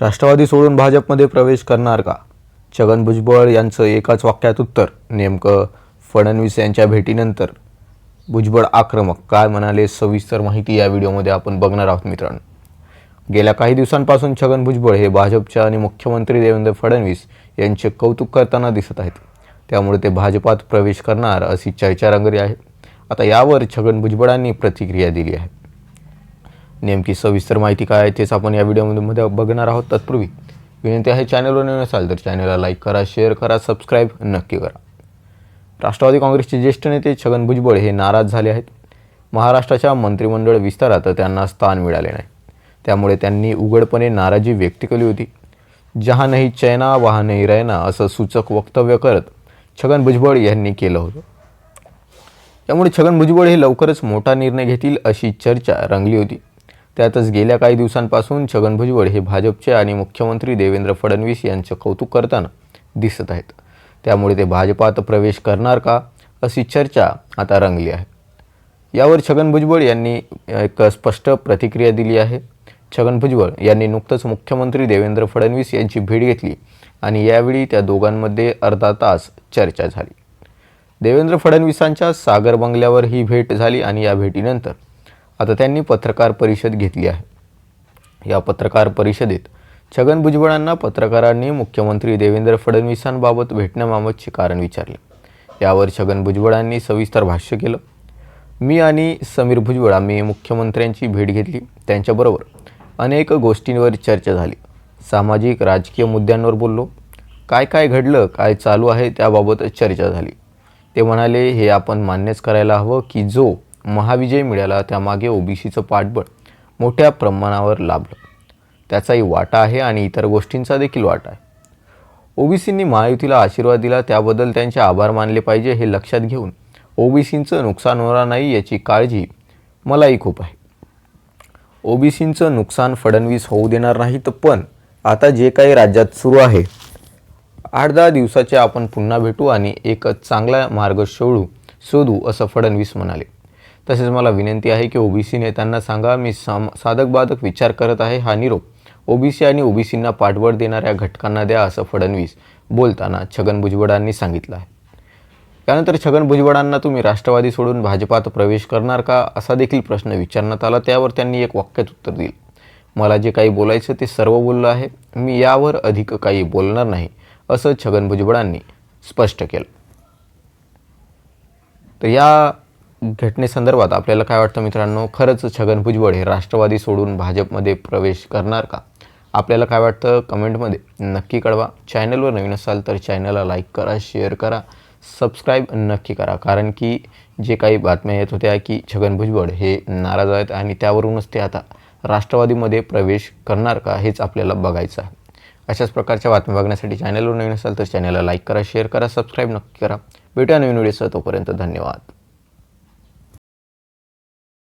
राष्ट्रवादी सोडून भाजपमध्ये प्रवेश करणार का? छगन भुजबळ यांचं एकाच वाक्यात उत्तर नेमकं फडणवीस यांच्या भेटीनंतर. भुजबळ आक्रमक काय म्हणाले सविस्तर माहिती या व्हिडिओमध्ये आपण बघणार आहोत मित्रांनो. गेल्या काही दिवसांपासून छगन भुजबळ हे भाजपच्या आणि मुख्यमंत्री देवेंद्र फडणवीस यांचे कौतुक करताना दिसत आहेत. त्यामुळे ते भाजपात प्रवेश करणार अशी चर्चा रंगली आहे. आता यावर छगन भुजबळांनी प्रतिक्रिया दिली आहे. नेमकी सविस्तर माहिती काय आहे तेच आपण या व्हिडिओमध्ये बघणार आहोत. तत्पूर्वी विनंती आहे चॅनलवर नवीन असाल तर चॅनलला लाईक करा शेअर करा सबस्क्राईब नक्की करा. राष्ट्रवादी काँग्रेसचे ज्येष्ठ नेते छगन भुजबळ हे नाराज झाले आहेत. महाराष्ट्राच्या मंत्रिमंडळ विस्तारात त्यांना स्थान मिळाले नाही. त्यामुळे त्यांनी उघडपणे नाराजी व्यक्त केली होती. जहा नाही चैना वहा नाही रैना असं सूचक वक्तव्य करत छगन भुजबळ यांनी केलं होतं. त्यामुळे छगन भुजबळ हे लवकरच मोठा निर्णय घेतील अशी चर्चा रंगली होती. त्यातच गेल्या काही दिवसांपासून छगन भुजबळ हे भाजपचे आणि मुख्यमंत्री देवेंद्र फडणवीस यांचं कौतुक करताना दिसत आहेत. त्यामुळे ते भाजपात प्रवेश करणार का अशी चर्चा आता रंगली आहे. यावर छगन भुजबळ यांनी एक स्पष्ट प्रतिक्रिया दिली आहे. छगन भुजबळ यांनी नुकतंच मुख्यमंत्री देवेंद्र फडणवीस यांची भेट घेतली आणि यावेळी त्या दोघांमध्ये अर्धा तास चर्चा झाली. देवेंद्र फडणवीसांच्या सागर बंगल्यावर ही भेट झाली आणि या भेटीनंतर आता त्यांनी पत्रकार परिषद घेतली आहे. या पत्रकार परिषदेत छगन भुजबळांना पत्रकारांनी मुख्यमंत्री देवेंद्र फडणवीसांबाबत भेटण्याबाबतचे कारण विचारले. यावर छगन भुजबळांनी सविस्तर भाष्य केलं. मी आणि समीर भुजबळ आम्ही मुख्यमंत्र्यांची भेट घेतली. त्यांच्याबरोबर अनेक गोष्टींवर चर्चा झाली. सामाजिक राजकीय मुद्द्यांवर बोललो. काय काय घडलं काय चालू आहे त्याबाबत चर्चा झाली. ते म्हणाले हे आपण मान्यच करायला हवं की जो महाविजय मिळाला त्यामागे ओबीसीचं पाठबळ मोठ्या प्रमाणावर लाभलं. त्याचाही वाटा आहे आणि इतर गोष्टींचा देखील वाटा आहे. ओबीसींनी महायुतीला आशीर्वाद दिला त्याबद्दल त्यांचे आभार मानले पाहिजे हे लक्षात घेऊन ओबीसींचं नुकसान होणार नाही याची काळजी मलाही खूप आहे. ओबीसींचं नुकसान फडणवीस होऊ देणार नाहीत पण आता जे काही राज्यात सुरू आहे आठ दहा दिवसाचे आपण पुन्हा भेटू आणि एक चांगला मार्ग शोधू शोधू असं फडणवीस म्हणाले. तसेच मला विनंती आहे की ओबीसी नेत्यांना सांगा मी साम साधक बाधक विचार करत आहे. हा निरोप ओबीसी आणि ओबीसींना पाठबळ देणाऱ्या घटकांना द्या असं फडणवीस बोलताना छगन भुजबळांनी सांगितलं आहे. त्यानंतर छगन भुजबळांना तुम्ही राष्ट्रवादी सोडून भाजपात प्रवेश करणार का? असा देखील प्रश्न विचारण्यात आला. त्यावर त्यांनी एक वाक्यात उत्तर दिलं. मला जे काही बोलायचं ते सर्व बोललं आहे. मी यावर अधिक काही बोलणार नाही असं छगन भुजबळांनी स्पष्ट केलं. तर या घटनेसंदर्भात आपल्याला काय वाटतं मित्रांनो? खरंच छगन भुजबळ हे राष्ट्रवादी सोडून भाजपमध्ये प्रवेश करणार का? आपल्याला काय वाटतं? कमेंटमध्ये नक्की कळवा. चॅनलवर नवीन असाल तर चॅनलला लाईक करा शेअर करा सबस्क्राईब नक्की करा. कारण की जे काही बातम्या येत होत्या की छगन भुजबळ हे नाराज आहेत आणि त्यावरूनच ते आता राष्ट्रवादीमध्ये प्रवेश करणार का हेच आपल्याला बघायचं आहे. अशाच प्रकारच्या बातम्या बघण्यासाठी चॅनलवर नवीन असाल तर चॅनलला लाईक करा शेअर करा सबस्क्राईब नक्की करा. भेटूया नवीन व्हिडिओसह. तोपर्यंत धन्यवाद.